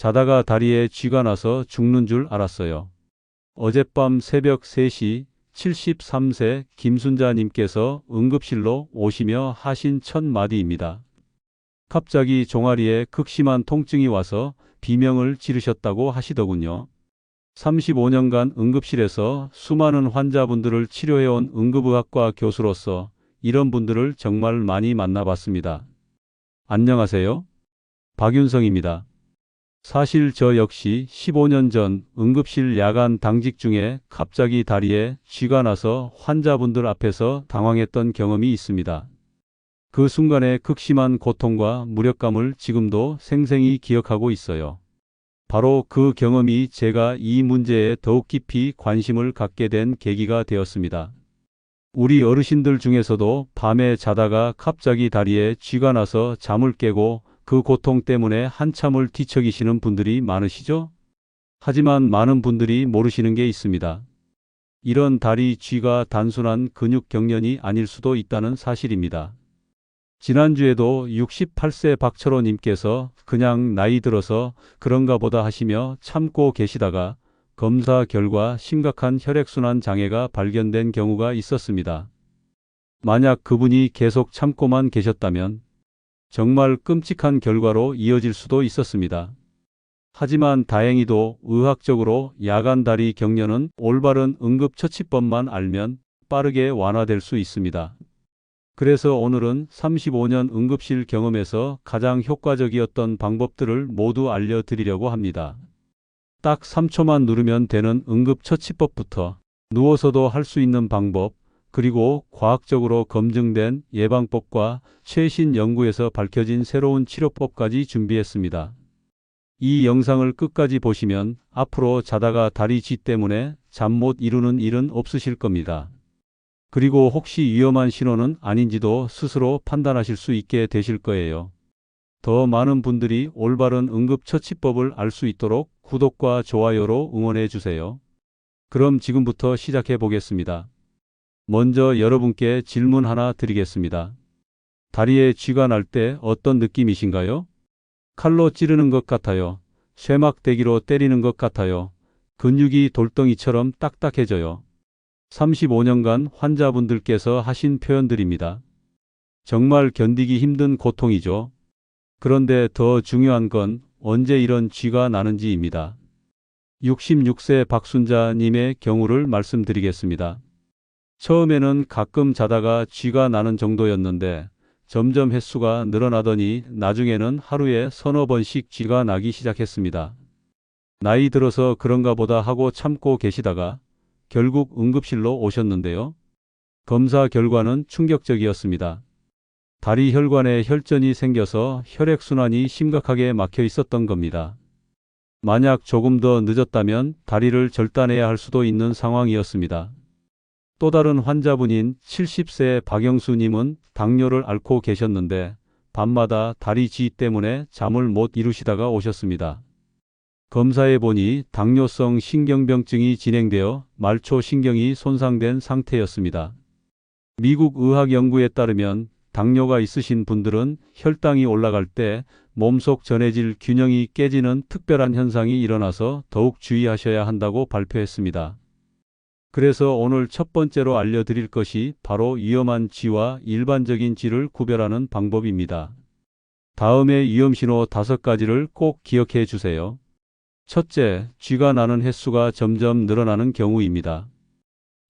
자다가 다리에 쥐가 나서 죽는 줄 알았어요. 어젯밤 새벽 3시 73세 김순자님께서 응급실로 오시며 하신 첫 마디입니다. 갑자기 종아리에 극심한 통증이 와서 비명을 지르셨다고 하시더군요. 35년간 응급실에서 수많은 환자분들을 치료해온 응급의학과 교수로서 이런 분들을 정말 많이 만나봤습니다. 안녕하세요. 박윤성입니다. 사실 저 역시 15년 전 응급실 야간 당직 중에 갑자기 다리에 쥐가 나서 환자분들 앞에서 당황했던 경험이 있습니다. 그 순간의 극심한 고통과 무력감을 지금도 생생히 기억하고 있어요. 바로 그 경험이 제가 이 문제에 더욱 깊이 관심을 갖게 된 계기가 되었습니다. 우리 어르신들 중에서도 밤에 자다가 갑자기 다리에 쥐가 나서 잠을 깨고 그 고통 때문에 한참을 뒤척이시는 분들이 많으시죠? 하지만 많은 분들이 모르시는 게 있습니다. 이런 다리 쥐가 단순한 근육 경련이 아닐 수도 있다는 사실입니다. 지난주에도 68세 박철호님께서 그냥 나이 들어서 그런가 보다 하시며 참고 계시다가 검사 결과 심각한 혈액순환 장애가 발견된 경우가 있었습니다. 만약 그분이 계속 참고만 계셨다면 정말 끔찍한 결과로 이어질 수도 있었습니다. 하지만 다행히도 의학적으로 야간 다리 경련은 올바른 응급처치법만 알면 빠르게 완화될 수 있습니다. 그래서 오늘은 35년 응급실 경험에서 가장 효과적이었던 방법들을 모두 알려드리려고 합니다. 딱 3초만 누르면 되는 응급처치법부터 누워서도 할 수 있는 방법, 그리고 과학적으로 검증된 예방법과 최신 연구에서 밝혀진 새로운 치료법까지 준비했습니다. 이 영상을 끝까지 보시면 앞으로 자다가 다리 쥐 때문에 잠 못 이루는 일은 없으실 겁니다. 그리고 혹시 위험한 신호는 아닌지도 스스로 판단하실 수 있게 되실 거예요. 더 많은 분들이 올바른 응급처치법을 알 수 있도록 구독과 좋아요로 응원해 주세요. 그럼 지금부터 시작해 보겠습니다. 먼저 여러분께 질문 하나 드리겠습니다. 다리에 쥐가 날 때 어떤 느낌이신가요? 칼로 찌르는 것 같아요. 쇠막대기로 때리는 것 같아요. 근육이 돌덩이처럼 딱딱해져요. 35년간 환자분들께서 하신 표현들입니다. 정말 견디기 힘든 고통이죠. 그런데 더 중요한 건 언제 이런 쥐가 나는지입니다. 66세 박순자님의 경우를 말씀드리겠습니다. 처음에는 가끔 자다가 쥐가 나는 정도였는데 점점 횟수가 늘어나더니 나중에는 하루에 서너 번씩 쥐가 나기 시작했습니다. 나이 들어서 그런가 보다 하고 참고 계시다가 결국 응급실로 오셨는데요. 검사 결과는 충격적이었습니다. 다리 혈관에 혈전이 생겨서 혈액순환이 심각하게 막혀 있었던 겁니다. 만약 조금 더 늦었다면 다리를 절단해야 할 수도 있는 상황이었습니다. 또 다른 환자분인 70세 박영수님은 당뇨를 앓고 계셨는데 밤마다 다리 쥐 때문에 잠을 못 이루시다가 오셨습니다. 검사해 보니 당뇨성 신경병증이 진행되어 말초 신경이 손상된 상태였습니다. 미국 의학 연구에 따르면 당뇨가 있으신 분들은 혈당이 올라갈 때 몸속 전해질 균형이 깨지는 특별한 현상이 일어나서 더욱 주의하셔야 한다고 발표했습니다. 그래서 오늘 첫 번째로 알려드릴 것이 바로 위험한 쥐와 일반적인 쥐를 구별하는 방법입니다. 다음에 위험신호 다섯 가지를 꼭 기억해 주세요. 첫째, 쥐가 나는 횟수가 점점 늘어나는 경우입니다.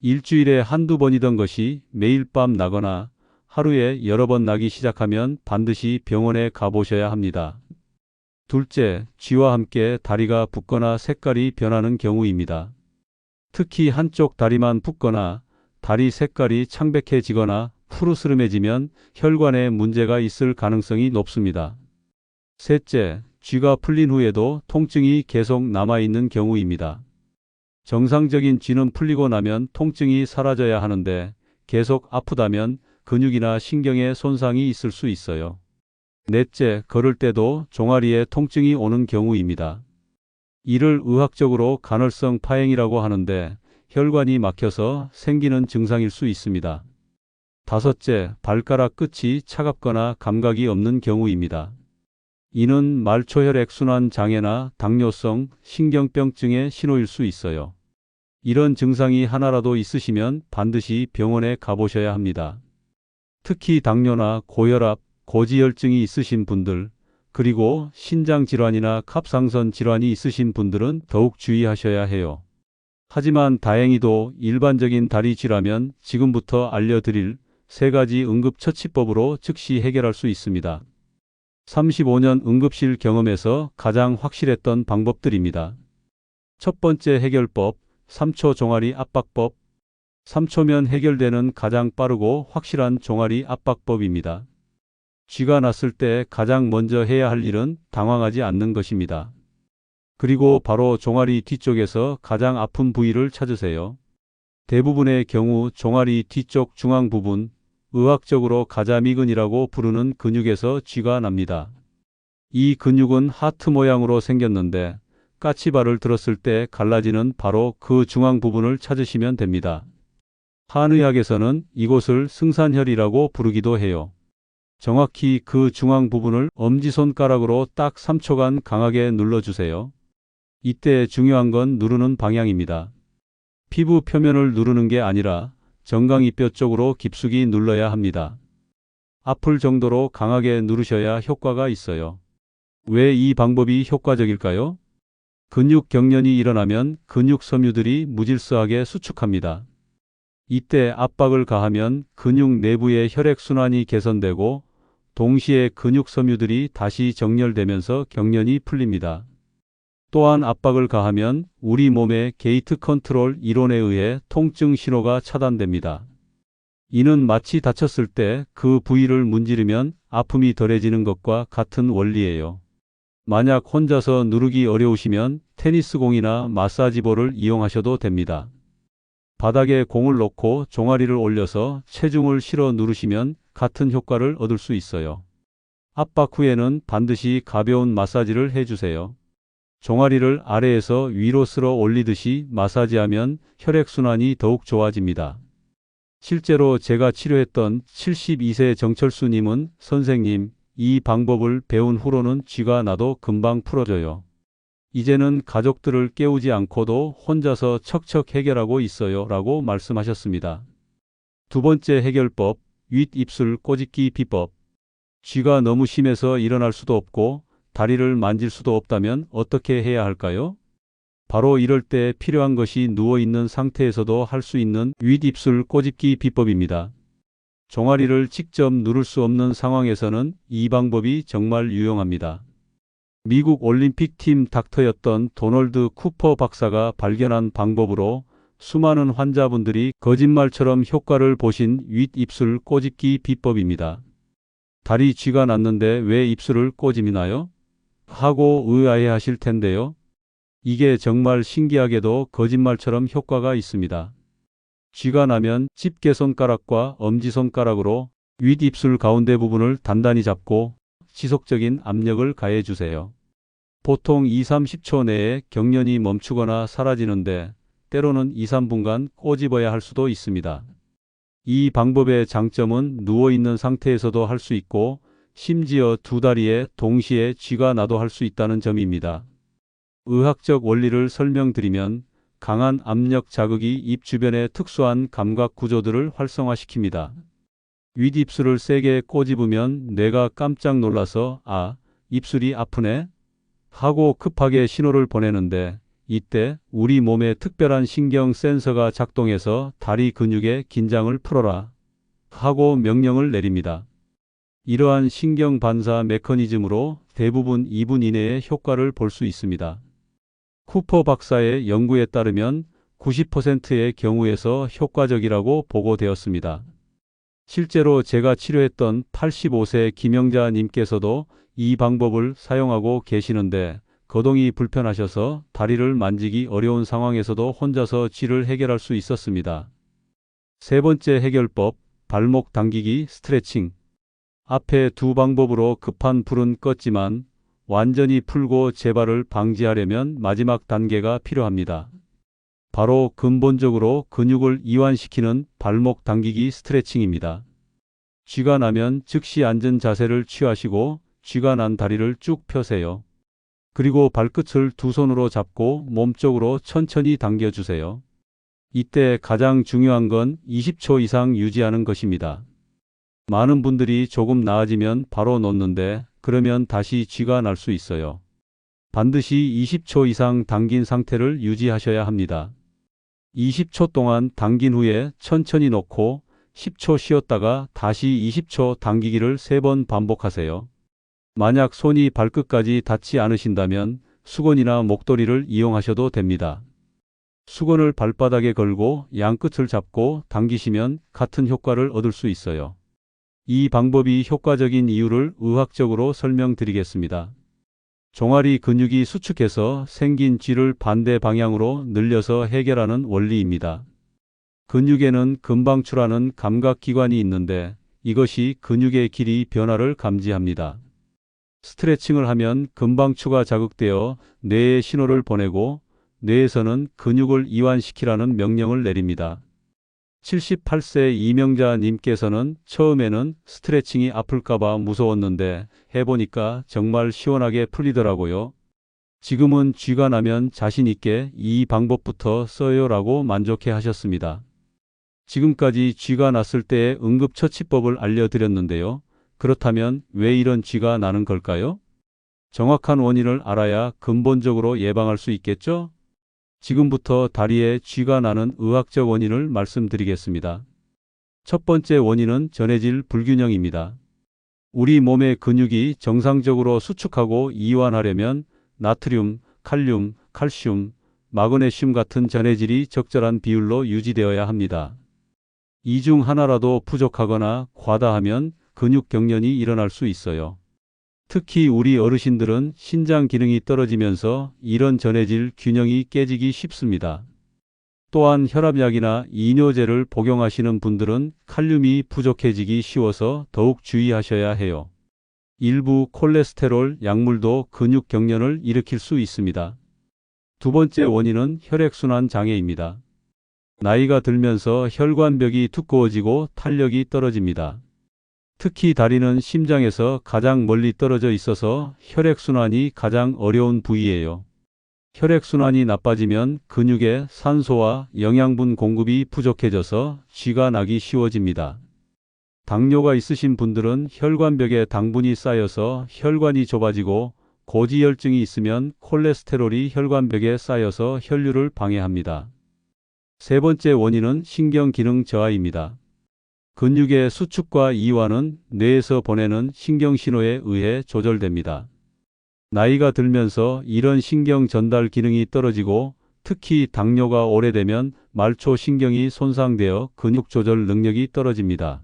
일주일에 한두 번이던 것이 매일 밤 나거나 하루에 여러 번 나기 시작하면 반드시 병원에 가보셔야 합니다. 둘째, 쥐와 함께 다리가 붓거나 색깔이 변하는 경우입니다. 특히 한쪽 다리만 붓거나 다리 색깔이 창백해지거나 푸르스름해지면 혈관에 문제가 있을 가능성이 높습니다. 셋째, 쥐가 풀린 후에도 통증이 계속 남아있는 경우입니다. 정상적인 쥐는 풀리고 나면 통증이 사라져야 하는데 계속 아프다면 근육이나 신경에 손상이 있을 수 있어요. 넷째, 걸을 때도 종아리에 통증이 오는 경우입니다. 이를 의학적으로 간헐성 파행이라고 하는데 혈관이 막혀서 생기는 증상일 수 있습니다. 다섯째, 발가락 끝이 차갑거나 감각이 없는 경우입니다. 이는 말초혈액 순환 장애나 당뇨성 신경병증의 신호일 수 있어요. 이런 증상이 하나라도 있으시면 반드시 병원에 가보셔야 합니다. 특히 당뇨나 고혈압, 고지혈증이 있으신 분들, 그리고 신장 질환이나 갑상선 질환이 있으신 분들은 더욱 주의하셔야 해요. 하지만 다행히도 일반적인 다리쥐라면 지금부터 알려드릴 세 가지 응급처치법으로 즉시 해결할 수 있습니다. 35년 응급실 경험에서 가장 확실했던 방법들입니다. 첫 번째 해결법, 3초 종아리 압박법. 3초면 해결되는 가장 빠르고 확실한 종아리 압박법입니다. 쥐가 났을 때 가장 먼저 해야 할 일은 당황하지 않는 것입니다. 그리고 바로 종아리 뒤쪽에서 가장 아픈 부위를 찾으세요. 대부분의 경우 종아리 뒤쪽 중앙 부분, 의학적으로 가자미근이라고 부르는 근육에서 쥐가 납니다. 이 근육은 하트 모양으로 생겼는데 까치발을 들었을 때 갈라지는 바로 그 중앙 부분을 찾으시면 됩니다. 한의학에서는 이곳을 승산혈이라고 부르기도 해요. 정확히 그 중앙 부분을 엄지손가락으로 딱 3초간 강하게 눌러주세요. 이때 중요한 건 누르는 방향입니다. 피부 표면을 누르는 게 아니라 정강이 뼈 쪽으로 깊숙이 눌러야 합니다. 아플 정도로 강하게 누르셔야 효과가 있어요. 왜 이 방법이 효과적일까요? 근육 경련이 일어나면 근육 섬유들이 무질서하게 수축합니다. 이때 압박을 가하면 근육 내부의 혈액순환이 개선되고 동시에 근육 섬유들이 다시 정렬되면서 경련이 풀립니다. 또한 압박을 가하면 우리 몸의 게이트 컨트롤 이론에 의해 통증 신호가 차단됩니다. 이는 마치 다쳤을 때 그 부위를 문지르면 아픔이 덜해지는 것과 같은 원리예요. 만약 혼자서 누르기 어려우시면 테니스 공이나 마사지볼을 이용하셔도 됩니다. 바닥에 공을 놓고 종아리를 올려서 체중을 실어 누르시면 같은 효과를 얻을 수 있어요. 압박 후에는 반드시 가벼운 마사지를 해주세요. 종아리를 아래에서 위로 쓸어 올리듯이 마사지하면 혈액순환이 더욱 좋아집니다. 실제로 제가 치료했던 72세 정철수님은 선생님, 이 방법을 배운 후로는 쥐가 나도 금방 풀어져요. 이제는 가족들을 깨우지 않고도 혼자서 척척 해결하고 있어요. 라고 말씀하셨습니다. 두 번째 해결법, 윗입술 꼬집기 비법. 쥐가 너무 심해서 일어날 수도 없고 다리를 만질 수도 없다면 어떻게 해야 할까요? 바로 이럴 때 필요한 것이 누워있는 상태에서도 할 수 있는 윗입술 꼬집기 비법입니다. 종아리를 직접 누를 수 없는 상황에서는 이 방법이 정말 유용합니다. 미국 올림픽 팀 닥터였던 도널드 쿠퍼 박사가 발견한 방법으로 수많은 환자분들이 거짓말처럼 효과를 보신 윗입술 꼬집기 비법입니다. 다리 쥐가 났는데 왜 입술을 꼬집나요? 하고 의아해 하실 텐데요. 이게 정말 신기하게도 거짓말처럼 효과가 있습니다. 쥐가 나면 집게 손가락과 엄지손가락으로 윗입술 가운데 부분을 단단히 잡고 지속적인 압력을 가해 주세요. 보통 2, 30초 내에 경련이 멈추거나 사라지는데 때로는 2, 3분간 꼬집어야 할 수도 있습니다. 이 방법의 장점은 누워있는 상태에서도 할 수 있고 심지어 두 다리에 동시에 쥐가 나도 할 수 있다는 점입니다. 의학적 원리를 설명드리면 강한 압력 자극이 입 주변의 특수한 감각 구조들을 활성화시킵니다. 윗입술을 세게 꼬집으면 뇌가 깜짝 놀라서 아, 입술이 아프네? 하고 급하게 신호를 보내는데 이때 우리 몸의 특별한 신경 센서가 작동해서 다리 근육의 긴장을 풀어라 하고 명령을 내립니다. 이러한 신경 반사 메커니즘으로 대부분 2분 이내에 효과를 볼 수 있습니다. 쿠퍼 박사의 연구에 따르면 90%의 경우에서 효과적이라고 보고되었습니다. 실제로 제가 치료했던 85세 김영자 님께서도 이 방법을 사용하고 계시는데 거동이 불편하셔서 다리를 만지기 어려운 상황에서도 혼자서 쥐를 해결할 수 있었습니다. 세 번째 해결법, 발목 당기기 스트레칭. 앞에 두 방법으로 급한 불은 껐지만 완전히 풀고 재발을 방지하려면 마지막 단계가 필요합니다. 바로 근본적으로 근육을 이완시키는 발목 당기기 스트레칭입니다. 쥐가 나면 즉시 앉은 자세를 취하시고 쥐가 난 다리를 쭉 펴세요. 그리고 발끝을 두 손으로 잡고 몸쪽으로 천천히 당겨주세요. 이때 가장 중요한 건 20초 이상 유지하는 것입니다. 많은 분들이 조금 나아지면 바로 놓는데 그러면 다시 쥐가 날 수 있어요. 반드시 20초 이상 당긴 상태를 유지하셔야 합니다. 20초 동안 당긴 후에 천천히 놓고 10초 쉬었다가 다시 20초 당기기를 3번 반복하세요. 만약 손이 발끝까지 닿지 않으신다면 수건이나 목도리를 이용하셔도 됩니다. 수건을 발바닥에 걸고 양끝을 잡고 당기시면 같은 효과를 얻을 수 있어요. 이 방법이 효과적인 이유를 의학적으로 설명드리겠습니다. 종아리 근육이 수축해서 생긴 쥐를 반대 방향으로 늘려서 해결하는 원리입니다. 근육에는 금방추라는 감각기관이 있는데 이것이 근육의 길이 변화를 감지합니다. 스트레칭을 하면 금방추가 자극되어 뇌에 신호를 보내고 뇌에서는 근육을 이완시키라는 명령을 내립니다. 78세 이명자 님께서는 처음에는 스트레칭이 아플까봐 무서웠는데 해보니까 정말 시원하게 풀리더라고요. 지금은 쥐가 나면 자신 있게 이 방법부터 써요 라고 만족해 하셨습니다. 지금까지 쥐가 났을 때의 응급처치법을 알려드렸는데요. 그렇다면 왜 이런 쥐가 나는 걸까요? 정확한 원인을 알아야 근본적으로 예방할 수 있겠죠? 지금부터 다리에 쥐가 나는 의학적 원인을 말씀드리겠습니다. 첫 번째 원인은 전해질 불균형입니다. 우리 몸의 근육이 정상적으로 수축하고 이완하려면 나트륨, 칼륨, 칼슘, 마그네슘 같은 전해질이 적절한 비율로 유지되어야 합니다. 이 중 하나라도 부족하거나 과다하면 근육 경련이 일어날 수 있어요. 특히 우리 어르신들은 신장 기능이 떨어지면서 이런 전해질 균형이 깨지기 쉽습니다. 또한 혈압약이나 이뇨제를 복용하시는 분들은 칼륨이 부족해지기 쉬워서 더욱 주의하셔야 해요. 일부 콜레스테롤 약물도 근육 경련을 일으킬 수 있습니다. 두 번째 원인은 혈액순환 장애입니다. 나이가 들면서 혈관벽이 두꺼워지고 탄력이 떨어집니다. 특히 다리는 심장에서 가장 멀리 떨어져 있어서 혈액순환이 가장 어려운 부위예요. 혈액순환이 나빠지면 근육에 산소와 영양분 공급이 부족해져서 쥐가 나기 쉬워집니다. 당뇨가 있으신 분들은 혈관벽에 당분이 쌓여서 혈관이 좁아지고 고지혈증이 있으면 콜레스테롤이 혈관벽에 쌓여서 혈류를 방해합니다. 세 번째 원인은 신경기능 저하입니다. 근육의 수축과 이완은 뇌에서 보내는 신경신호에 의해 조절됩니다. 나이가 들면서 이런 신경 전달 기능이 떨어지고 특히 당뇨가 오래되면 말초 신경이 손상되어 근육 조절 능력이 떨어집니다.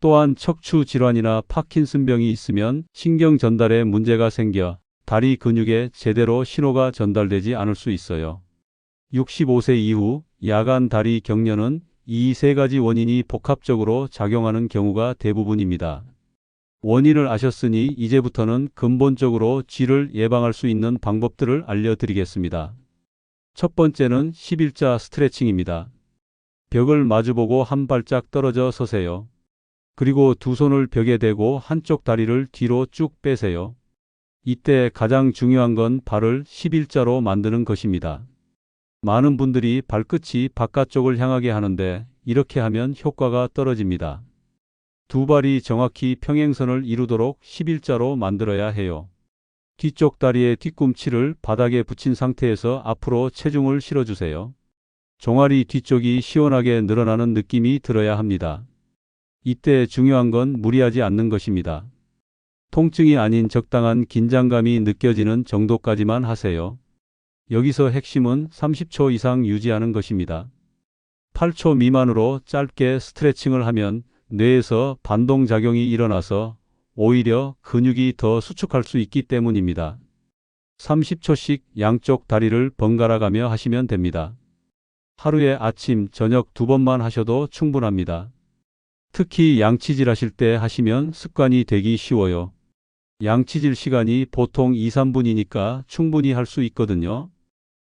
또한 척추 질환이나 파킨슨병이 있으면 신경 전달에 문제가 생겨 다리 근육에 제대로 신호가 전달되지 않을 수 있어요. 65세 이후 야간 다리 경련은 이 세 가지 원인이 복합적으로 작용하는 경우가 대부분입니다. 원인을 아셨으니 이제부터는 근본적으로 쥐를 예방할 수 있는 방법들을 알려드리겠습니다. 첫 번째는 11자 스트레칭입니다. 벽을 마주보고 한 발짝 떨어져 서세요. 그리고 두 손을 벽에 대고 한쪽 다리를 뒤로 쭉 빼세요. 이때 가장 중요한 건 발을 11자로 만드는 것입니다. 많은 분들이 발끝이 바깥쪽을 향하게 하는데 이렇게 하면 효과가 떨어집니다. 두 발이 정확히 평행선을 이루도록 11자로 만들어야 해요. 뒤쪽 다리의 뒤꿈치를 바닥에 붙인 상태에서 앞으로 체중을 실어주세요. 종아리 뒤쪽이 시원하게 늘어나는 느낌이 들어야 합니다. 이때 중요한 건 무리하지 않는 것입니다. 통증이 아닌 적당한 긴장감이 느껴지는 정도까지만 하세요. 여기서 핵심은 30초 이상 유지하는 것입니다. 8초 미만으로 짧게 스트레칭을 하면 뇌에서 반동작용이 일어나서 오히려 근육이 더 수축할 수 있기 때문입니다. 30초씩 양쪽 다리를 번갈아 가며 하시면 됩니다. 하루에 아침, 저녁 두 번만 하셔도 충분합니다. 특히 양치질 하실 때 하시면 습관이 되기 쉬워요. 양치질 시간이 보통 2, 3분이니까 충분히 할 수 있거든요.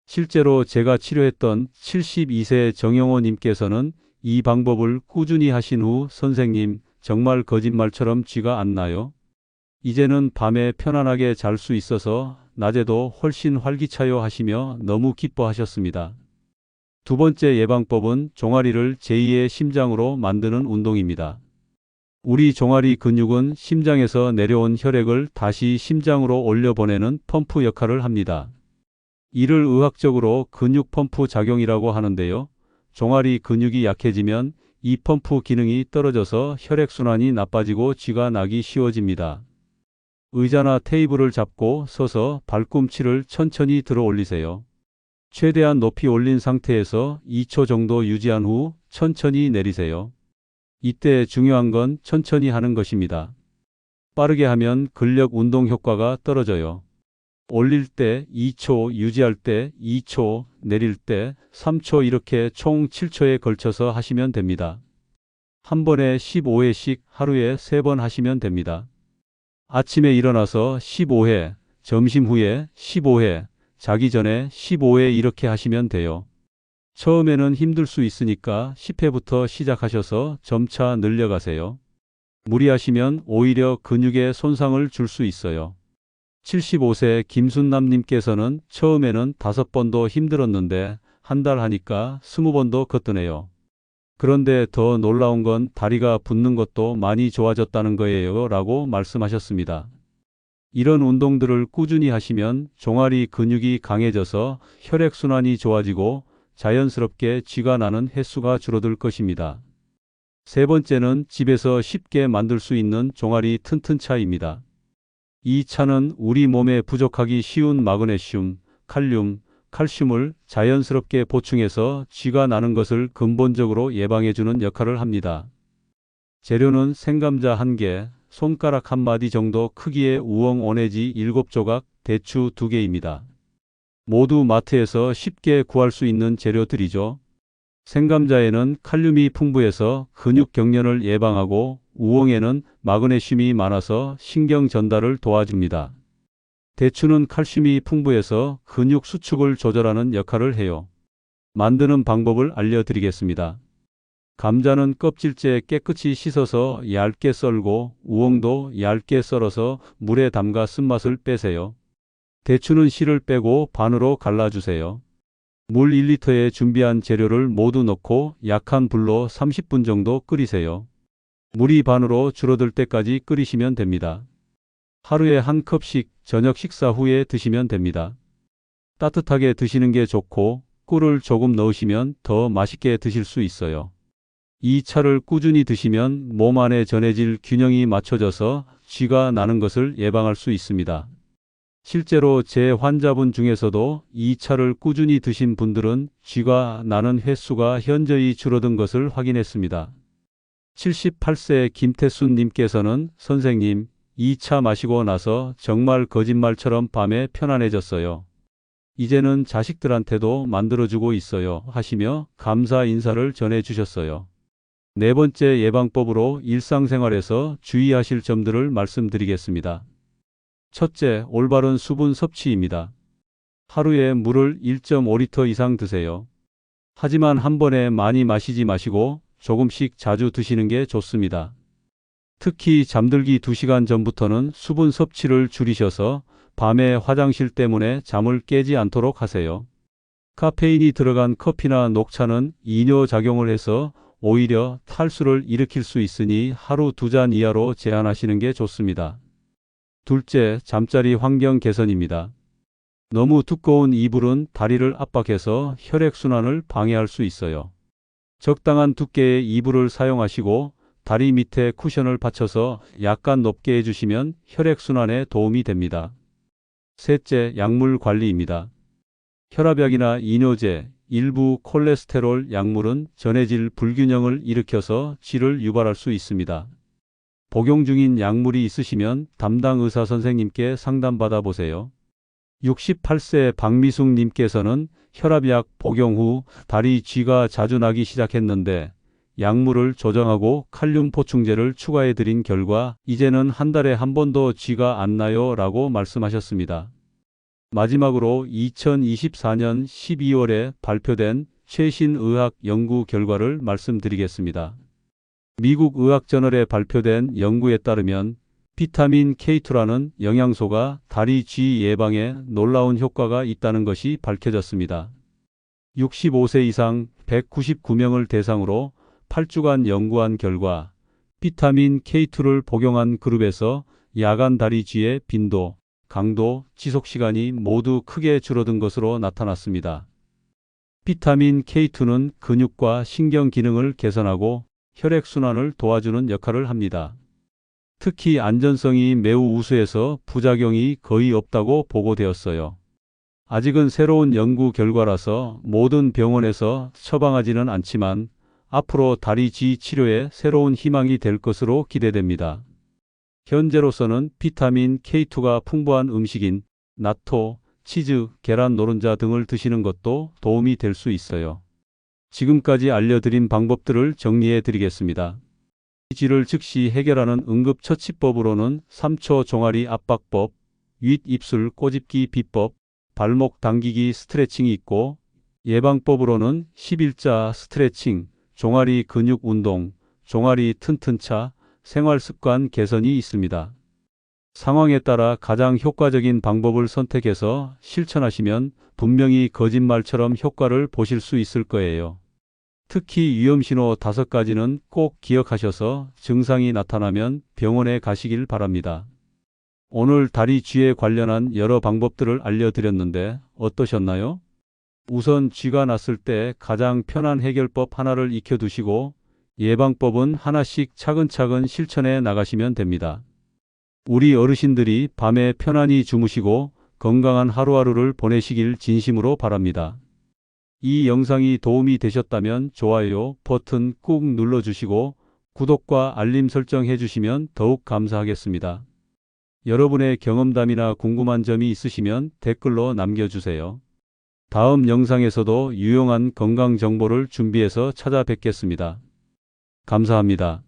실제로 제가 치료했던 72세 정영호 님께서는 이 방법을 꾸준히 하신 후 선생님 정말 거짓말처럼 쥐가 안 나요? 이제는 밤에 편안하게 잘 수 있어서 낮에도 훨씬 활기차요 하시며 너무 기뻐하셨습니다. 두 번째 예방법은 종아리를 제2의 심장으로 만드는 운동입니다. 우리 종아리 근육은 심장에서 내려온 혈액을 다시 심장으로 올려보내는 펌프 역할을 합니다. 이를 의학적으로 근육 펌프 작용이라고 하는데요. 종아리 근육이 약해지면 이 펌프 기능이 떨어져서 혈액순환이 나빠지고 쥐가 나기 쉬워집니다. 의자나 테이블을 잡고 서서 발꿈치를 천천히 들어 올리세요. 최대한 높이 올린 상태에서 2초 정도 유지한 후 천천히 내리세요. 이때 중요한 건 천천히 하는 것입니다. 빠르게 하면 근력 운동 효과가 떨어져요. 올릴 때 2초, 유지할 때 2초, 내릴 때 3초 이렇게 총 7초에 걸쳐서 하시면 됩니다. 한 번에 15회씩 하루에 3번 하시면 됩니다. 아침에 일어나서 15회, 점심 후에 15회, 자기 전에 15회 이렇게 하시면 돼요. 처음에는 힘들 수 있으니까 10회부터 시작하셔서 점차 늘려가세요. 무리하시면 오히려 근육에 손상을 줄 수 있어요. 75세 김순남님께서는 처음에는 다섯 번도 힘들었는데 한 달 하니까 스무 번도 걷더네요. 그런데 더 놀라운 건 다리가 붓는 것도 많이 좋아졌다는 거예요. 라고 말씀하셨습니다. 이런 운동들을 꾸준히 하시면 종아리 근육이 강해져서 혈액순환이 좋아지고 자연스럽게 쥐가 나는 횟수가 줄어들 것입니다. 세 번째는 집에서 쉽게 만들 수 있는 종아리 튼튼 차입니다. 이 차는 우리 몸에 부족하기 쉬운 마그네슘, 칼륨, 칼슘을 자연스럽게 보충해서 쥐가 나는 것을 근본적으로 예방해주는 역할을 합니다. 재료는 생감자 1개, 손가락 한 마디 정도 크기의 우엉 오네지 7조각, 대추 2개입니다. 모두 마트에서 쉽게 구할 수 있는 재료들이죠. 생감자에는 칼륨이 풍부해서 근육 경련을 예방하고 우엉에는 마그네슘이 많아서 신경 전달을 도와줍니다. 대추는 칼슘이 풍부해서 근육 수축을 조절하는 역할을 해요. 만드는 방법을 알려드리겠습니다. 감자는 껍질째 깨끗이 씻어서 얇게 썰고 우엉도 얇게 썰어서 물에 담가 쓴맛을 빼세요. 대추는 씨를 빼고 반으로 갈라주세요. 물 1리터에 준비한 재료를 모두 넣고 약한 불로 30분 정도 끓이세요. 물이 반으로 줄어들 때까지 끓이시면 됩니다. 하루에 한 컵씩 저녁 식사 후에 드시면 됩니다. 따뜻하게 드시는 게 좋고 꿀을 조금 넣으시면 더 맛있게 드실 수 있어요. 이 차를 꾸준히 드시면 몸 안에 전해질 균형이 맞춰져서 쥐가 나는 것을 예방할 수 있습니다. 실제로 제 환자분 중에서도 이 차를 꾸준히 드신 분들은 쥐가 나는 횟수가 현저히 줄어든 것을 확인했습니다. 78세 김태순 님께서는 선생님, 이 차 마시고 나서 정말 거짓말처럼 밤에 편안해졌어요. 이제는 자식들한테도 만들어주고 있어요. 하시며 감사 인사를 전해주셨어요. 네 번째 예방법으로 일상생활에서 주의하실 점들을 말씀드리겠습니다. 첫째, 올바른 수분 섭취입니다. 하루에 물을 1.5리터 이상 드세요. 하지만 한 번에 많이 마시지 마시고 조금씩 자주 드시는 게 좋습니다. 특히 잠들기 2시간 전부터는 수분 섭취를 줄이셔서 밤에 화장실 때문에 잠을 깨지 않도록 하세요. 카페인이 들어간 커피나 녹차는 이뇨 작용을 해서 오히려 탈수를 일으킬 수 있으니 하루 두 잔 이하로 제한하시는 게 좋습니다. 둘째, 잠자리 환경 개선입니다. 너무 두꺼운 이불은 다리를 압박해서 혈액순환을 방해할 수 있어요. 적당한 두께의 이불을 사용하시고 다리 밑에 쿠션을 받쳐서 약간 높게 해주시면 혈액순환에 도움이 됩니다. 셋째, 약물 관리입니다. 혈압약이나 이뇨제, 일부 콜레스테롤 약물은 전해질 불균형을 일으켜서 쥐를 유발할 수 있습니다. 복용 중인 약물이 있으시면 담당 의사 선생님께 상담받아 보세요. 68세 박미숙 님께서는 혈압약 복용 후 다리 쥐가 자주 나기 시작했는데 약물을 조정하고 칼륨 보충제를 추가해 드린 결과 이제는 한 달에 한 번도 쥐가 안 나요 라고 말씀하셨습니다. 마지막으로 2024년 12월에 발표된 최신 의학 연구 결과를 말씀드리겠습니다. 미국 의학저널에 발표된 연구에 따르면 비타민 K2라는 영양소가 다리 쥐 예방에 놀라운 효과가 있다는 것이 밝혀졌습니다. 65세 이상 199명을 대상으로 8주간 연구한 결과 비타민 K2를 복용한 그룹에서 야간 다리 쥐의 빈도, 강도, 지속 시간이 모두 크게 줄어든 것으로 나타났습니다. 비타민 K2는 근육과 신경 기능을 개선하고 혈액순환을 도와주는 역할을 합니다. 특히 안전성이 매우 우수해서 부작용이 거의 없다고 보고되었어요. 아직은 새로운 연구 결과라서 모든 병원에서 처방하지는 않지만 앞으로 다리 쥐 치료에 새로운 희망이 될 것으로 기대됩니다. 현재로서는 비타민 K2가 풍부한 음식인 나토, 치즈, 계란 노른자 등을 드시는 것도 도움이 될 수 있어요. 지금까지 알려드린 방법들을 정리해 드리겠습니다. 쥐를 즉시 해결하는 응급처치법으로는 3초 종아리 압박법, 윗 입술 꼬집기 비법, 발목 당기기 스트레칭이 있고 예방법으로는 11자 스트레칭, 종아리 근육 운동, 종아리 튼튼차, 생활 습관 개선이 있습니다. 상황에 따라 가장 효과적인 방법을 선택해서 실천하시면 분명히 거짓말처럼 효과를 보실 수 있을 거예요. 특히 위험신호 다섯 가지는 꼭 기억하셔서 증상이 나타나면 병원에 가시길 바랍니다. 오늘 다리 쥐에 관련한 여러 방법들을 알려드렸는데 어떠셨나요? 우선 쥐가 났을 때 가장 편한 해결법 하나를 익혀두시고 예방법은 하나씩 차근차근 실천해 나가시면 됩니다. 우리 어르신들이 밤에 편안히 주무시고 건강한 하루하루를 보내시길 진심으로 바랍니다. 이 영상이 도움이 되셨다면 좋아요 버튼 꾹 눌러주시고 구독과 알림 설정 해주시면 더욱 감사하겠습니다. 여러분의 경험담이나 궁금한 점이 있으시면 댓글로 남겨주세요. 다음 영상에서도 유용한 건강 정보를 준비해서 찾아뵙겠습니다. 감사합니다.